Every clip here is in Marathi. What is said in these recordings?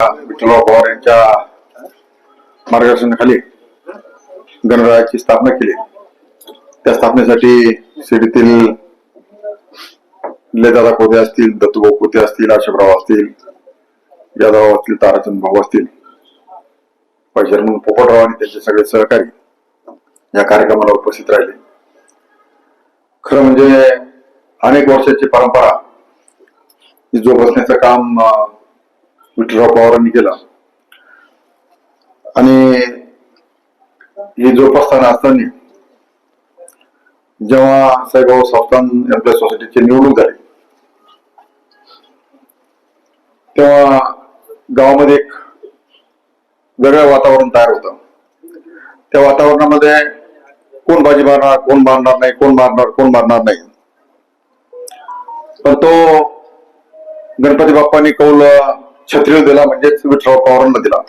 विठ्ठलराव पवार यांच्या मार्गदर्शनाखाली गणरायाची स्थापना केली. त्या स्थापनेसाठी शिर्डीतील लेदादा कोते असतील दत्तभाऊ कोते असतील अशोकराव असतील यादव असतील ताराचंद भाऊ असतील म्हणून पोपटराव आणि त्यांचे सगळे सहकारी या कार्यक्रमाला उपस्थित राहिले. खरं म्हणजे अनेक वर्षाची परंपरा जोपासण्याचं काम विठ्ठलराव पवारांनी केला. आणि हे जोपासताना असताना जेव्हा साईबाबा संस्थान एम्प्लॉय सोसायटीची निवडणूक झाली तेव्हा गावामध्ये एक वेगळं वातावरण तयार होतं. त्या वातावरणामध्ये कोण बाजी मारणार कोण मारणार नाही कोण मारणार कोण मारणार नाही. पण तो गणपती बाप्पांनी कौल छत्रीला दिला म्हणजेच विठ्ठराव पवारांना दिला.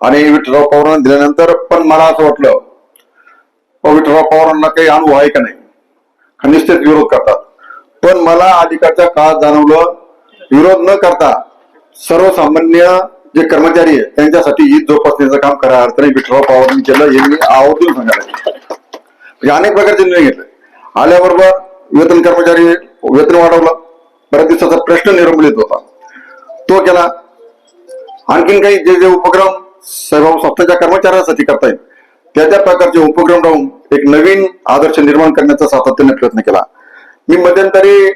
आणि विठ्ठराव पवारांना दिल्यानंतर पण मला असं वाटलं विठ्ठराव पवारांना काही अनुभव आहे का नाही? निश्चित विरोध करतात? पण मला अधिकारच्या काळात जाणवलं विरोध न करता सर्वसामान्य जे कर्मचारी आहेत त्यांच्यासाठी ईद जोपासण्याचं काम खऱ्या अर्थाने विठ्ठराव पवारांनी केलं हे मी आवर्जून सांगायला म्हणजे अनेक प्रकारचे निर्णय घेतले. आल्याबरोबर वेतन कर्मचारी वेतन वाढवलं. बऱ्याच दिवसाचा प्रश्न निर्मूलित होता. तो केला. आणखीन काही जे जे उपक्रम सहभाऊ संस्थेच्या कर्मचाऱ्यांसाठी करता येईल त्या त्या प्रकारचे उपक्रम राहून एक नवीन आदर्श निर्माण करण्याचा सातत्याने प्रयत्न केला. मी मध्यंतरी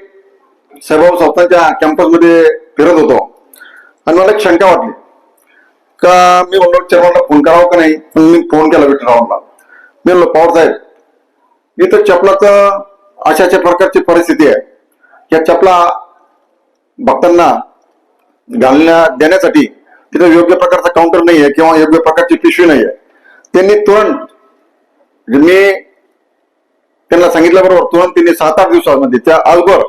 साहेबाबू संस्थांच्या कॅम्पसमध्ये फिरत होतो. आणि मला एक शंका वाटली. का मी म्हणलो चेअरमॅनला फोन करावा का नाही? पण मी फोन केला विठ्ठलरावांना. मी म्हणलो पवार साहेब इथं चपलाचं अशा अशा प्रकारची परिस्थिती आहे. या चपला भक्तांना घालण्या देण्यासाठी तिथं योग्य प्रकारचा काउंटर नाही आहे किंवा योग्य प्रकारची पिशवी नाही आहे त्यांनी तुरंत मी त्यांना सांगितल्याबरोबर तुरंत त्यांनी सात आठ दिवसामध्ये त्या आजवर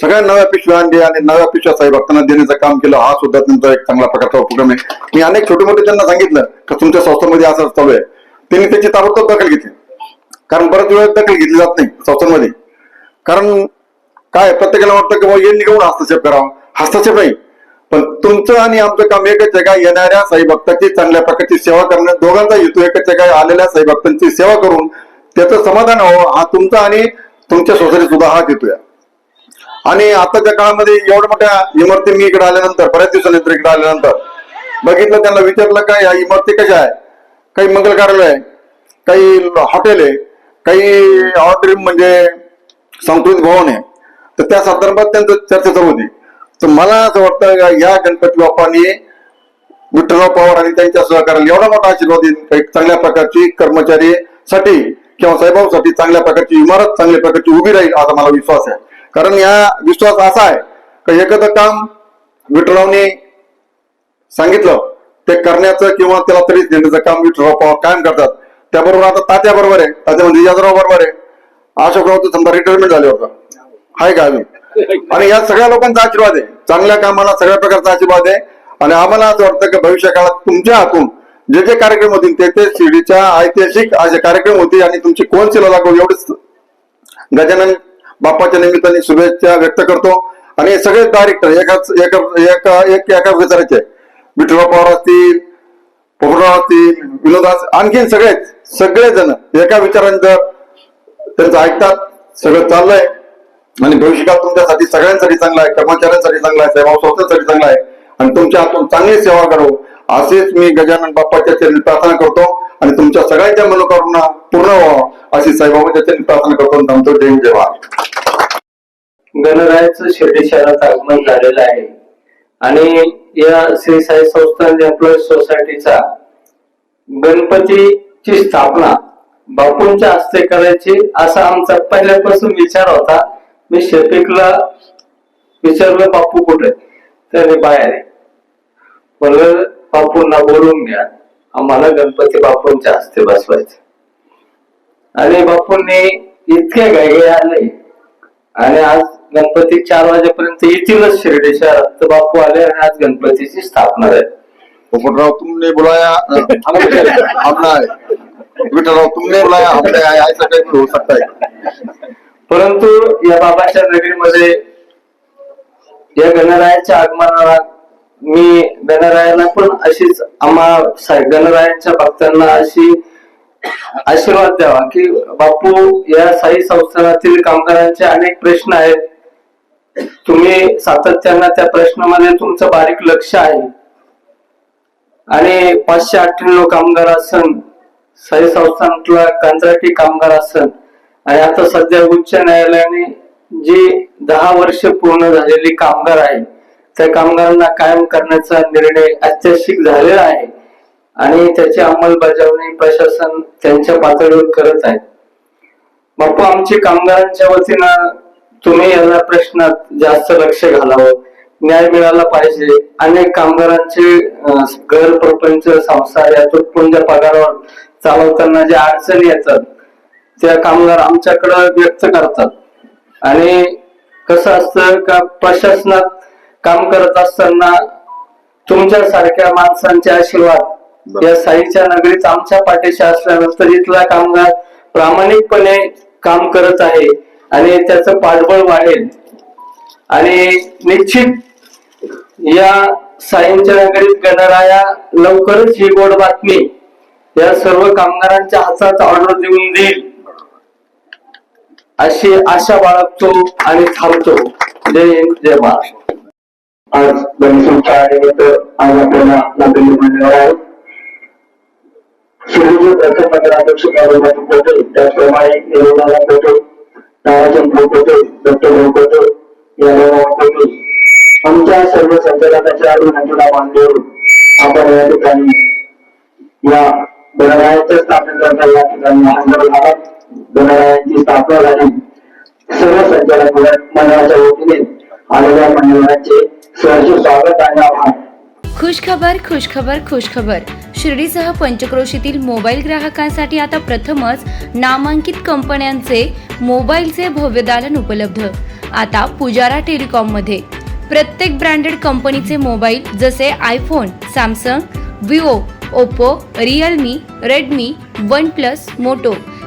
सगळ्या नव्या पिशव्या आणली आणि नव्या पिशव्या साई भक्तांना देण्याचं काम केलं. हा सुद्धा त्यांचा एक चांगला प्रकारचा उपक्रम आहे. मी अनेक छोटे मोठे त्यांना सांगितलं की तुमच्या संस्थेमध्ये असं चालू आहे. त्यांनी त्याची ताबडतोब दखल घेतली. कारण बऱ्याच वेळेस दखल घेतली जात नाही संस्थांमध्ये. कारण काय प्रत्येकाला वाटतं की बाबा यांनी निघून हस्तक्षेप करावा? हस्तक्षेप नाही. पण तुमचं आणि आमचं काम एकच आहे का? येणाऱ्या साई भक्ताची चांगल्या प्रकारची सेवा करण्यात दोघांचा हेतू एकच आहे का? आलेल्या साई भक्तांची सेवा करून त्याचं समाधान व्हावं हा तुमचा आणि तुमच्या सोसायटी सुद्धा हा हेतू आहे आणि आताच्या काळामध्ये एवढ्या मोठ्या इमारती मी इकडे आल्यानंतर बऱ्याच दिवसानंतर इकडे आल्यानंतर बघितलं त्यांना विचारलं काय या इमारती कशा आहे काही मंगल कार्यालय आहे काही हॉटेल आहे काही ऑर्डर म्हणजे सांस्कृतिक भवन आहे. तर त्या संदर्भात त्यांचं चर्चा चालू होती. तर मला असं वाटतं या गणपती बाप्पानी विठ्ठलराव पवार आणि त्यांच्या सहकार्याला एवढा मोठा आशीर्वाद देईन एक चांगल्या प्रकारची कर्मचारी साठी किंवा साहेबांसाठी चांगल्या प्रकारची इमारत चांगल्या प्रकारची उभी राहील असा मला विश्वास आहे. कारण या विश्वास असा आहे का एखादं काम विठ्ठलरावने सांगितलं ते करण्याचं किंवा त्याला तरीच देण्याचं काम विठ्ठलराव पवार कायम करतात. त्याबरोबर आता तात्या बरोबर आहे तात्या म्हणजे यादराव बरोबर आहे. अशोकराव समजा रिटायरमेंट झाले होतं. आहे का अजून? आणि या सगळ्या लोकांचा आशीर्वाद आहे. चांगल्या कामाला सगळ्या प्रकारचा आशीर्वाद आहे. आणि आम्हाला असं वाटतं की भविष्य काळात तुमच्या हातून जे जे कार्यक्रम होतील ते ते शिर्डीच्या ऐतिहासिक असे कार्यक्रम होतील आणि तुमची कोण सेवा लागू एवढीच गजानन बाप्पाच्या निमित्ताने शुभेच्छा व्यक्त करतो. आणि सगळे डायरेक्टर एकाच एका एका एक एका विचारायचे विठ्ठलराव पवार असतील पोपटराव असतील विनोद आणखीन सगळेच सगळेजण एका विचारांचं त्यांचं ऐकतात सगळं चाललंय. आणि भविष्यकाळ तुमच्यासाठी सगळ्यांसाठी चांगला आहे कर्मचाऱ्यांसाठी चांगला आहे सेवा संस्थांसाठी चांगला आहे. आणि तुमच्या हातून चांगली सेवा करो. असेच मी गजानन बाप्पाच्या चरणी प्रार्थना करतो आणि तुमच्या सगळ्यांच्या मनोकामना पूर्ण व्हावं अशी साईबाबाच्या चरणी प्रार्थना करतो आणि थांबतो. जय देवा गणरायाचं शिर्डी शहरात आगमन झालेलं आहे. आणि या श्री साई संस्थान एम्प्लॉईज सोसायटीचा गणपतीची स्थापना बापूंच्या हस्ते करायची असा आमचा पहिल्यापासून विचार होता. मी शफिकला विचारलं बापू कुठे? त्याने बाहेर. आहे म्हणलं बापूंना बोलून घ्या. आम्हाला गणपती बापूंच्या हस्ते बसवायचे. आणि बापूंनी इतके गायगे आले आणि आज गणपती चार वाजेपर्यंत येतीलच शिर्डी शहरात तर बापू आले आणि आज गणपतीची स्थापना आहे पोपटराव तुमने बुलाया हमने आए विठलराव तुमने बुलाया हमने ऐसा काही हो सकता है परंतु या बाबाच्या नगरीमध्ये या गणरायाच्या आगमनाला मी गणरायाला पण अशीच आम्हा गणरायांच्या भक्तांना अशी आशीर्वाद द्यावा की बापू या साई संस्थानातील कामगारांचे अनेक प्रश्न आहेत. तुम्ही सातत्यानं त्या प्रश्नामध्ये तुमचं बारीक लक्ष आहे. आणि पाचशे अठ्ठ्याण्णव कामगार असन साई संस्थानातला कंत्राटी कामगार असन आणि आता सध्या उच्च न्यायालयाने जी दहा वर्ष पूर्ण झालेली कामगार आहे त्या कामगारांना कायम करण्याचा निर्णय ऐतिहासिक झालेला आहे आणि त्याची अंमलबजावणी प्रशासन त्यांच्या पातळीवर करत आहे. बापू आमची कामगारांच्या वतीनं तुम्ही या प्रश्नात जास्त लक्ष घालावं. न्याय मिळाला पाहिजे. अनेक कामगारांचे घर प्रपंच संसार या तुटपुंज पगारावर चालवताना ज्या अडचणी येतात त्या कामगार आमच्याकडे व्यक्त करतात. आणि कसं असतं का प्रशासनात काम करत असताना तुमच्या सारख्या माणसांचे आशीर्वाद या साईच्या नगरीत आमच्या पाठीशी असल्यानंतर इथला कामगार प्रामाणिकपणे काम करत आहे आणि त्याचं पाठबळ वाढेल. आणि निश्चित या साईंच्या नगरीत गणराया लवकरच ही गोड बातमी या सर्व कामगारांच्या हातात ऑर्डर देऊन देईल. अशी आशा बाळगतो आणि थांबतो. जय हिंद जय महाराष्ट्र. आज गणेशोत्सव निमित्त आज आपल्याला प्रथम नगराध्यक्ष त्याचप्रमाणे निरोधाला दत्त यादव पोटे आमच्या सर्व संचालकाच्या अभिनंदना मानदेव आपण या ठिकाणी. या गणरायाच्या स्थापनेकरता या ठिकाणी हजर झाला. गणरायांची स्थापना झाली सर्व संचालक मंडळाच्या वतीने आलेल्या मंडळाचे सहर्ष स्वागत आणि आभार. खुशखबर खुशखबर खुशखबर शिर्डीसह पंचक्रोशीतील मोबाईल ग्राहकांसाठी आता प्रथमच नामांकित कंपन्यांचे मोबाईलचे भव्य दालन उपलब्ध. आता पुजारा टेलिकॉममध्ये. प्रत्येक ब्रँडेड कंपनीचे मोबाईल जसे iPhone Samsung Vivo Oppo Realme Redmi OnePlus Moto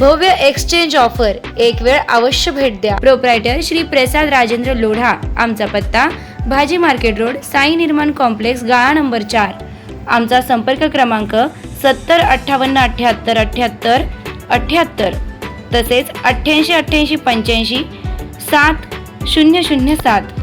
भव्य एक्सचेंज ऑफर एक वेळ अवश्य भेट द्या. प्रोप्रायटर श्री प्रसाद राजेंद्र लोढा. आमचा पत्ता भाजी मार्केट रोड साई निर्माण कॉम्प्लेक्स गाळा नंबर चार. आमचा संपर्क क्रमांक सत्तर अठ्ठावन्न अठ्ठ्याहत्तर अठ्ठ्याहत्तर अठ्ठ्याहत्तर. तसेच अठ्ठ्याऐंशी अठ्ठ्याऐंशी पंच्याऐंशी सात शून्य शून्य सात.